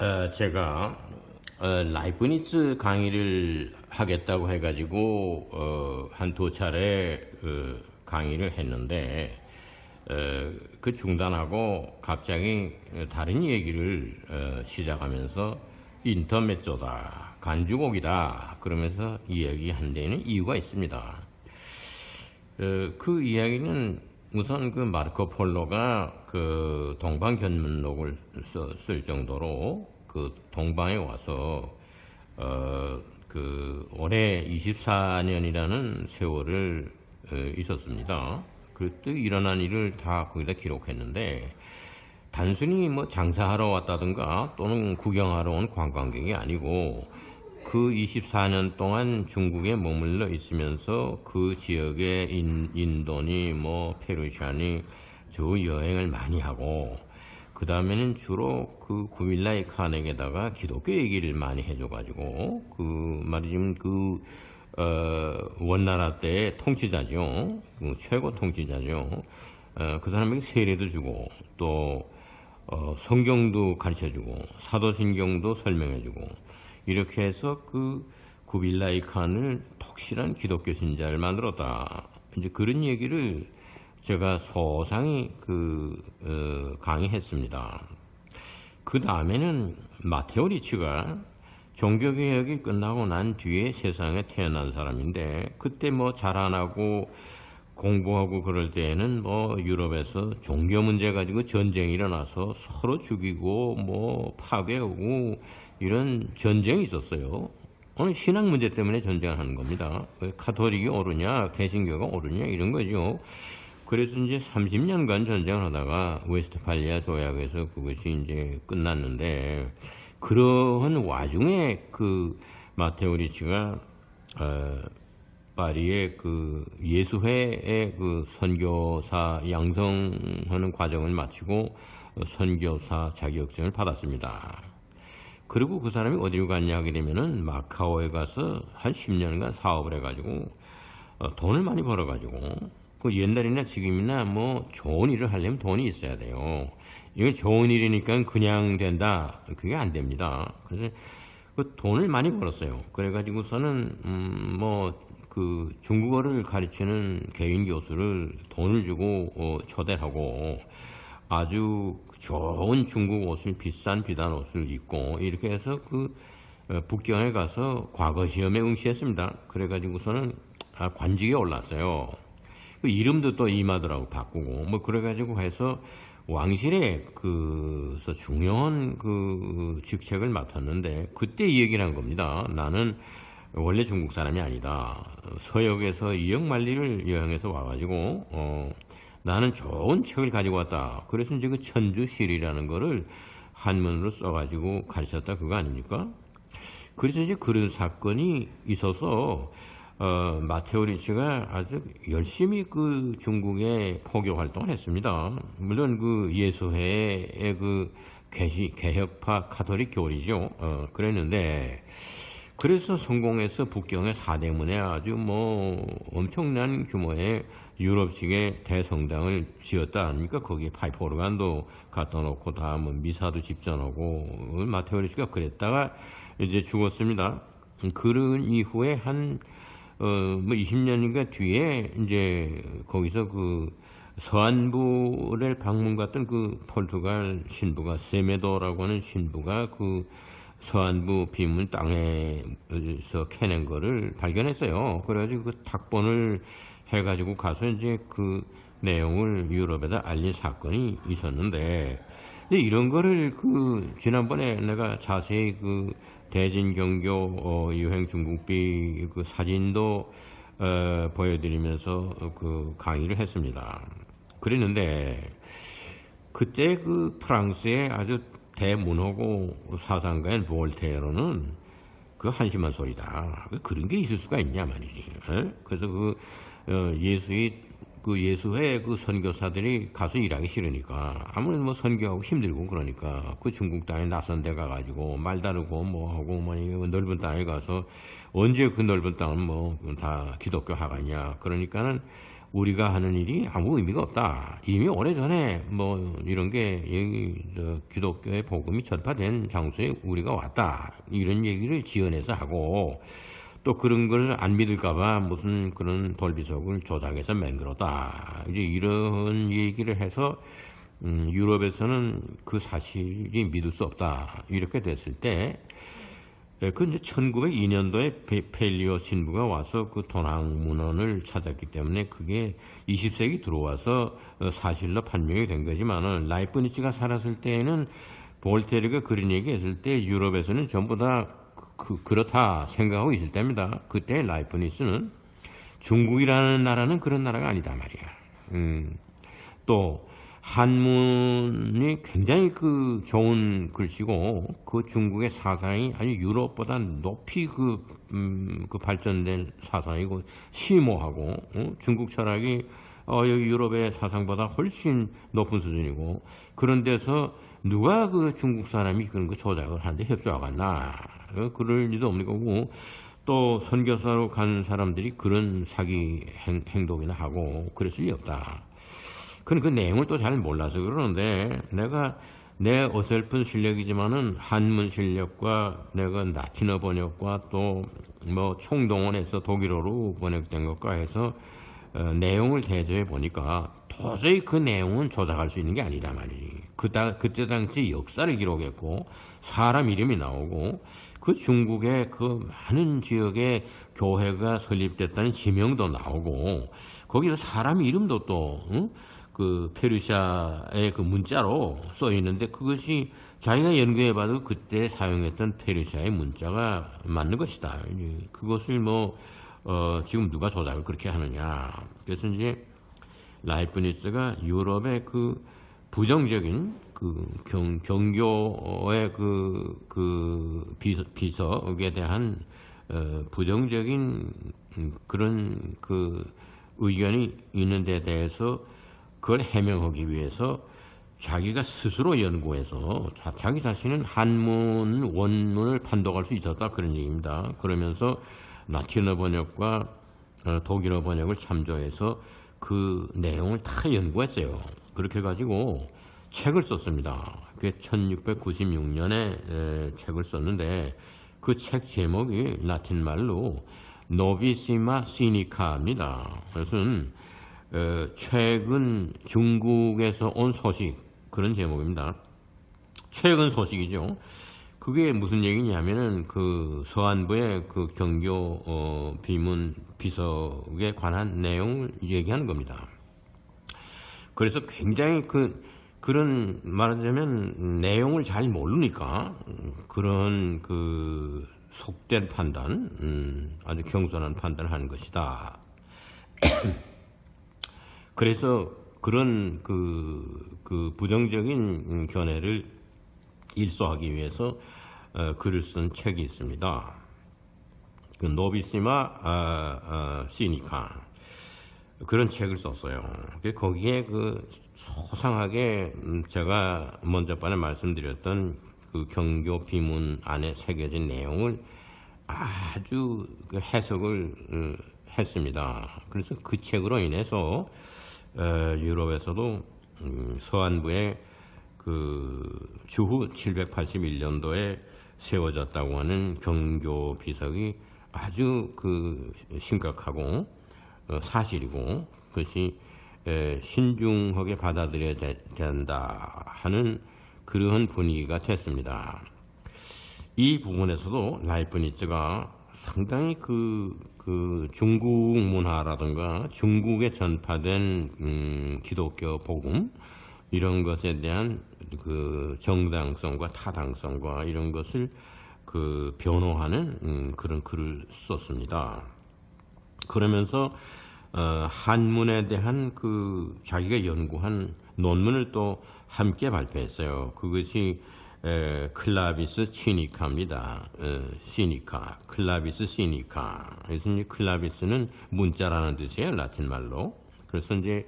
어, 제가 어, 라이프니츠 강의를 하겠다고 해가지고 어, 한두 차례 어, 강의를 했는데 어, 그 중단하고 갑자기 다른 얘기를 어, 시작하면서 인터메조다 간주곡이다 그러면서 이야기한 데는 이유가 있습니다. 어, 그 이야기는 우선 그 마르코 폴로가 그 동방 견문록을 써- 쓸 정도로 그 동방에 와서 어 그 올해 24년이라는 세월을 어, 있었습니다. 그때 일어난 일을 다 거기다 기록했는데 단순히 뭐 장사하러 왔다든가 또는 구경하러 온 관광객이 아니고 그 24년 동안 중국에 머물러 있으면서 그 지역의 인, 인도니 뭐 페르시아니 저 여행을 많이 하고 그 다음에는 주로 그 구밀라이 칸에게다가 기독교 얘기를 많이 해줘가지고 그 말이지만 그 어, 원나라 때의 통치자죠. 그 최고 통치자죠. 어, 그 사람에게 세례도 주고 또 어, 성경도 가르쳐주고 사도신경도 설명해주고 이렇게 해서 그 구빌라이 칸을 독실한 기독교 신자를 만들었다. 이제 그런 얘기를 제가 소상히 그 어, 강의했습니다. 그 다음에는 마테오 리치가 종교개혁이 끝나고 난 뒤에 세상에 태어난 사람인데 그때 뭐 자라나고 공부하고 그럴 때에는 뭐 유럽에서 종교 문제 가지고 전쟁이 일어나서 서로 죽이고 뭐 파괴하고 이런 전쟁이 있었어요. 오늘 신앙 문제 때문에 전쟁을 하는 겁니다. 왜 카톨릭이 오르냐, 개신교가 오르냐 이런 거죠. 그래서 이제 30년간 전쟁을 하다가 웨스트팔리아 조약에서 그것이 이제 끝났는데 그러한 와중에 그 마테오 리치가 어, 파리의 그 예수회의 그 선교사 양성하는 과정을 마치고 어, 선교사 자격증을 받았습니다. 그리고 그 사람이 어디로 갔냐 하게 되면은 마카오에 가서 한 10년간 사업을 해가지고 어, 돈을 많이 벌어가지고 그 옛날이나 지금이나 뭐 좋은 일을 하려면 돈이 있어야 돼요. 이게 좋은 일이니까 그냥 된다. 그게 안 됩니다. 그래서 그 돈을 많이 벌었어요. 그래가지고서는 음 뭐 그 중국어를 가르치는 개인 교수를 돈을 주고 어, 초대를 하고 아주 좋은 중국 옷을 비싼 비단 옷을 입고 이렇게 해서 그 어, 북경에 가서 과거 시험에 응시했습니다. 그래가지고서는 아, 관직에 올랐어요. 그 이름도 또 이마더라고 바꾸고 뭐 그래가지고 해서 왕실에 그서 중요한 그 직책을 맡았는데 그때 이 얘기를 한 겁니다. 나는 원래 중국 사람이 아니다. 서역에서 이역만리를 여행해서 와가지고 어 나는 좋은 책을 가지고 왔다. 그래서 이제 그 천주실이라는 거를 한문으로 써가지고 가르쳤다 그거 아닙니까? 그래서 이제 그런 사건이 있어서 어, 마테오 리치가 아주 열심히 그 중국에 포교 활동을 했습니다. 물론 그 예수회의 그 개시, 개혁파 카톨릭 교리죠. 어, 그랬는데 그래서 성공해서 북경의 사대문에 아주 뭐 엄청난 규모의 유럽식의 대성당을 지었다 아닙니까? 거기에 파이프 오르간도 갖다 놓고 다뭐 미사도 집전하고 마테오 리치가 그랬다가 이제 죽었습니다. 그런 이후에 한 어, 뭐 20년인가 뒤에 이제 거기서 그 서안부를 방문 갔던 그 포르투갈 신부가 세메도라고 하는 신부가 그 서안부 비문 땅에서 캐낸 거를 발견했어요. 그래가지고 그 탁본을 해가지고 가서 이제 그 내용을 유럽에다 알린 사건이 있었는데 근데 이런 거를 그 지난번에 내가 자세히 그 대진경교 어, 유행 중국비 그 사진도 어, 보여드리면서 그 강의를 했습니다. 그랬는데 그때 그 프랑스의 아주 대문호고 사상가인 볼테어로는 그 한심한 소리다. 그런 게 있을 수가 있냐 말이지. 에? 그래서 그 어, 예수의 그 예수회 그 선교사들이 가서 일하기 싫으니까 아무래도 뭐 선교하고 힘들고 그러니까 그 중국 땅에 낯선 데 가가지고 말 다르고 뭐 하고 뭐 이거 넓은 땅에 가서 언제 그 넓은 땅은 뭐 다 기독교 하가냐 그러니까는 우리가 하는 일이 아무 의미가 없다. 이미 오래전에 뭐 이런 게 기독교의 복음이 전파된 장소에 우리가 왔다. 이런 얘기를 지어내서 하고 또 그런 걸 안 믿을까봐 무슨 그런 돌비석을 조작해서 만들었다. 이제 이런 얘기를 해서 음, 유럽에서는 그 사실이 믿을 수 없다. 이렇게 됐을 때, 예, 그 이제 1902년도에 펠리오 신부가 와서 그 도낭 문헌을 찾았기 때문에 그게 20세기 들어와서 어, 사실로 판명이 된 거지만은 라이프니츠가 살았을 때에는 볼테르가 그런 얘기 했을 때 유럽에서는 전부 다 그, 그 렇다 생각하고 있을 때입니다. 그때 라이프니츠는 중국이라는 나라는 그런 나라가 아니다 말이야. 음, 또 한문이 굉장히 그 좋은 글씨고 그 중국의 사상이 아주 유럽보다 높이 그, 음, 그 발전된 사상이고 심오하고 어? 중국 철학이 어, 여기 유럽의 사상보다 훨씬 높은 수준이고 그런 데서 누가 그 중국 사람이 그런 거 조작을 하는데 협조하겠나 어, 그럴 리도 없는 거고 또 선교사로 간 사람들이 그런 사기 행, 행동이나 하고 그랬을 리 없다. 그는 그 내용을 또 잘 몰라서 그러는데 내가 내 어설픈 실력이지만은 한문 실력과 내가 라틴어 번역과 또 뭐 총동원해서 독일어로 번역된 것과 해서 어, 내용을 대조해 보니까 도저히 그 내용은 조작할 수 있는 게 아니다 말이지. 그다 그때 당시 역사를 기록했고 사람 이름이 나오고 그 중국의 그 많은 지역에 교회가 설립됐다는 지명도 나오고 거기서 사람 이름도 또 응? 그 페르시아의 그 문자로 써 있는데 그것이 자기가 연구해봐도 그때 사용했던 페르시아의 문자가 맞는 것이다. 그것을 뭐 어, 지금 누가 조작을 그렇게 하느냐. 그래서 이제 라이프니스가 유럽의 그 부정적인 그 경, 경교의 그, 그 비서, 비석에 대한 어, 부정적인 그런 그 의견이 있는 데 대해서 그걸 해명하기 위해서 자기가 스스로 연구해서 자, 기 자신은 한문 원문을 판독할 수 있었다 그런 얘기입니다. 그러면서 라틴어 번역과 어, 독일어 번역을 참조해서 그 내용을 다 연구했어요. 그렇게 해가지고 책을 썼습니다. 그게 1696년에 책을 썼는데 그 책 제목이 라틴 말로 노비시마 시니카입니다. 그것은 어, 최근 중국에서 온 소식 그런 제목입니다. 최근 소식이죠. 그게 무슨 얘기냐면은 그 서안부의 그 경교 어, 비문 비석에 관한 내용을 얘기하는 겁니다. 그래서 굉장히 그 그런 말하자면 내용을 잘 모르니까 그런 그 속된 판단, 음, 아주 경솔한 판단을 하는 것이다. 그래서 그런 그, 그 부정적인 견해를 일소하기 위해서 어, 글을 쓴 책이 있습니다. 그 노비시마 아, 아, 시니카 그런 책을 썼어요. 거기에 그 소상하게 음, 제가 먼저 번에 말씀드렸던 그 경교 비문 안에 새겨진 내용을 아주 그 해석을 어, 했습니다. 그래서 그 책으로 인해서 유럽에서도 음, 서안부의 그 주후 781년도에 세워졌다고 하는 경교 비석이 아주 그 심각하고 어, 사실이고 그것이 신중하게 받아들여야 된다 하는 그러한 분위기가 됐습니다. 이 부분에서도 라이프니츠가 상당히 그, 그 중국 문화라든가 중국에 전파된 음, 기독교 복음 이런 것에 대한 그 정당성과 타당성과 이런 것을 그 변호하는 음, 그런 글을 썼습니다. 그러면서 어, 한문에 대한 그 자기가 연구한 논문을 또 함께 발표했어요. 그것이 에, 클라비스 시니카입니다. 에, 시니카, 클라비스 시니카. 그래서 이제 클라비스는 문자라는 뜻이에요, 라틴 말로. 그래서 이제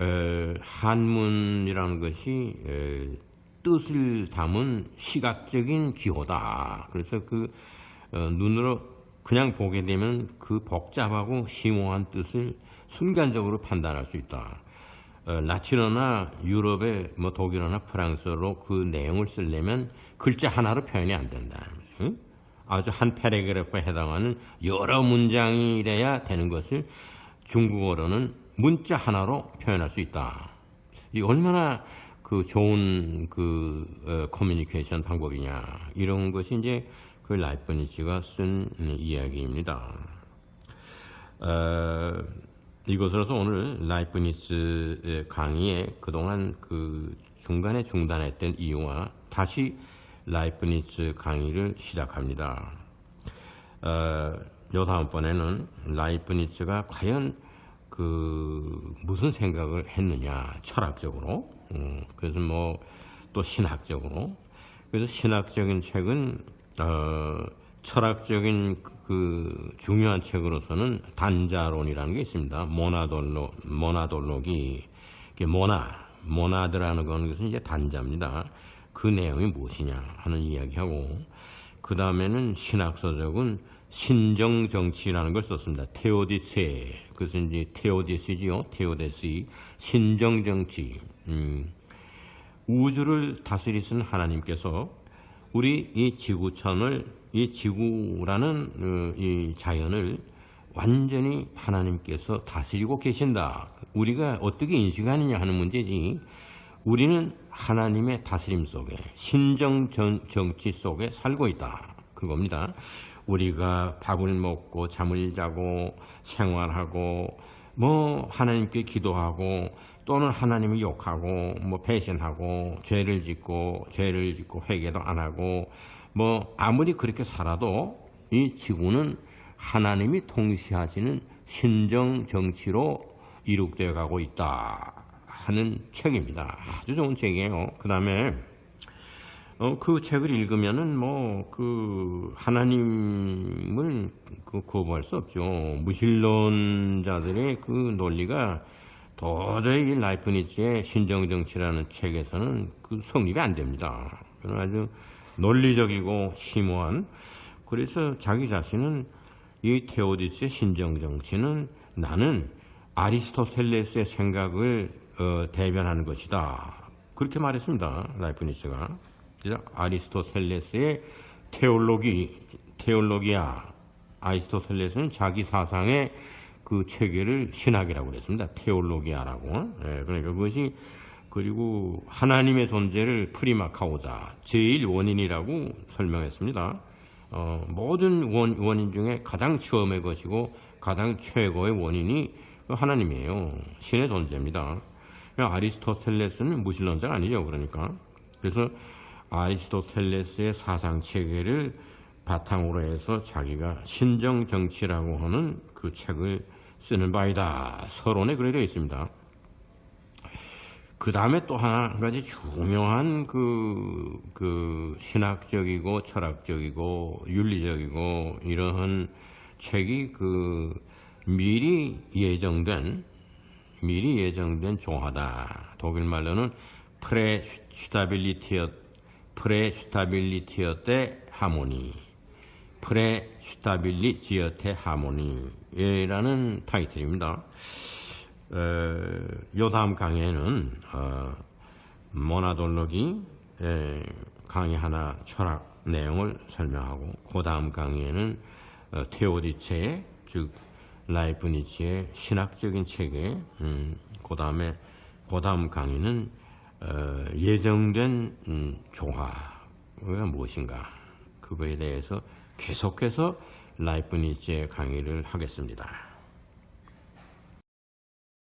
에, 한문이라는 것이 에, 뜻을 담은 시각적인 기호다. 그래서 그 어, 눈으로 그냥 보게 되면 그 복잡하고 심오한 뜻을 순간적으로 판단할 수 있다. 어, 라틴어나 유럽의 뭐 독일어나 프랑스어로 그 내용을 쓰려면 글자 하나로 표현이 안 된다. 응? 아주 한 패러그래프에 해당하는 여러 문장이래야 되는 것을 중국어로는 문자 하나로 표현할 수 있다. 이 얼마나 그 좋은 그 어, 커뮤니케이션 방법이냐 이런 것이 이제 그 라이프니츠가 쓴 이야기입니다. 어, 이것으로서 오늘 라이프니츠 강의에 그동안 그 중간에 중단했던 이유와 다시 라이프니츠 강의를 시작합니다. 어, 요 다음번에는 라이프니츠가 과연 그 무슨 생각을 했느냐 철학적으로 음, 그래서 뭐 또 신학적으로 그래서 신학적인 책은 어, 철학적인 그, 그 중요한 책으로서는 단자론이라는 게 있습니다. 모나돌로 모나돌록이 모나 모나드라는 것은 이제 단자입니다. 그 내용이 무엇이냐 하는 이야기하고 그 다음에는 신학서적은 신정 정치라는 걸 썼습니다. 테오디세 그래서 이제 테오디스지요. 테오데스 신정 정치. 음, 우주를 다스리신 하나님께서 우리 이 지구천을 이 지구라는 어, 이 자연을 완전히 하나님께서 다스리고 계신다. 우리가 어떻게 인식하느냐 하는 문제지. 우리는 하나님의 다스림 속에 신정 정치 속에 살고 있다. 그겁니다. 우리가 밥을 먹고 잠을 자고 생활하고 뭐 하나님께 기도하고 또는 하나님을 욕하고 뭐 배신하고 죄를 짓고 죄를 짓고 회개도 안 하고 뭐 아무리 그렇게 살아도 이 지구는 하나님이 통치하시는 신정 정치로 이룩되어 가고 있다 하는 책입니다. 아주 좋은 책이에요. 그 다음에 어, 그 책을 읽으면은 뭐 그 하나님을 그 거부할 수 없죠. 무신론자들의 그 논리가 도저히 이 라이프니츠의 신정정치라는 책에서는 그 성립이 안 됩니다. 아주 논리적이고 심오한 그래서 자기 자신은 이 테오디스의 신정정치는 나는 아리스토텔레스의 생각을 어, 대변하는 것이다. 그렇게 말했습니다. 라이프니츠가. 아리스토텔레스의 테올로기, 테올로기아. 아리스토텔레스는 자기 사상의 그 체계를 신학이라고 그랬습니다. 테올로기아라고. 예, 그러니까 그것이 그리고 하나님의 존재를 프리마카오자 제일 원인이라고 설명했습니다. 어, 모든 원, 원인 중에 가장 처음의 것이고 가장 최고의 원인이 하나님이에요. 신의 존재입니다. 아리스토텔레스는 무신론자가 아니죠. 그러니까. 그래서 아리스토텔레스의 사상 체계를 바탕으로 해서 자기가 신정 정치라고 하는 그 책을 쓰는 바이다. 서론에 되어 있습니다. 그 다음에 또 한 가지 중요한 그, 그 신학적이고 철학적이고 윤리적이고 이러한 책이 그 미리 예정된 미리 예정된 종하다. 독일 말로는 프레슈타빌리티어 프레슈타빌리티어 때 하모니 프레슈타빌리지어 테 하모니라는 타이틀입니다. 어, 요 다음 강의에는 어, 모나돌로기 강의 하나 철학 내용을 설명하고 그 다음 강의에는 어, 테오디체의 즉 라이프 니치의 신학적인 체계 음, 그 다음에 그 다음 강의는 어, 예정된 음, 조화가 무엇인가 그거에 대해서 계속해서 라이프 니치의 강의를 하겠습니다.